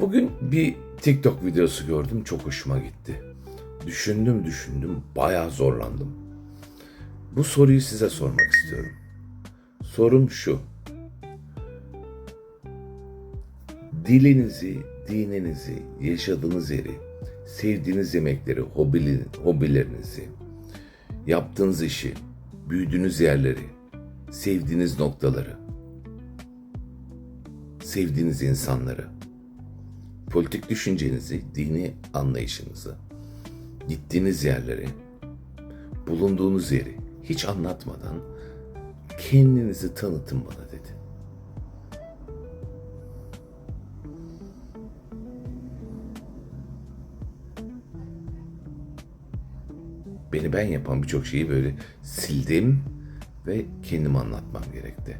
Bugün bir TikTok videosu gördüm çok hoşuma gitti. Düşündüm düşündüm bayağı zorlandım. Bu soruyu size sormak istiyorum. Sorum şu. Dilinizi, dininizi, yaşadığınız yeri, sevdiğiniz yemekleri, hobilerinizi, yaptığınız işi, büyüdüğünüz yerleri, sevdiğiniz noktaları, sevdiğiniz insanları, politik düşüncenizi, dini anlayışınızı, gittiğiniz yerleri, bulunduğunuz yeri hiç anlatmadan kendinizi tanıtın bana dedi. Beni ben yapan birçok şeyi böyle sildim ve kendim anlatmam gerekti.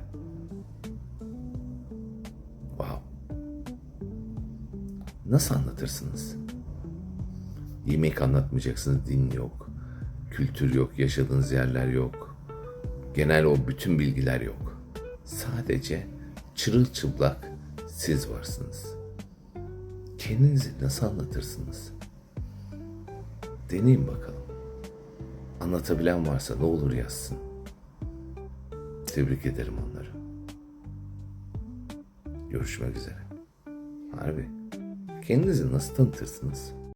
Wow. Nasıl anlatırsınız? Yemek anlatmayacaksınız, din yok. Kültür yok, yaşadığınız yerler yok. Genel o bütün bilgiler yok. Sadece çırılçıplak siz varsınız. Kendinizi nasıl anlatırsınız? Deneyin bakalım. Anlatabilen varsa ne olur yazsın. Tebrik ederim onları. Görüşmek üzere. Harbi. Kendinizi nasıl tanıtırsınız?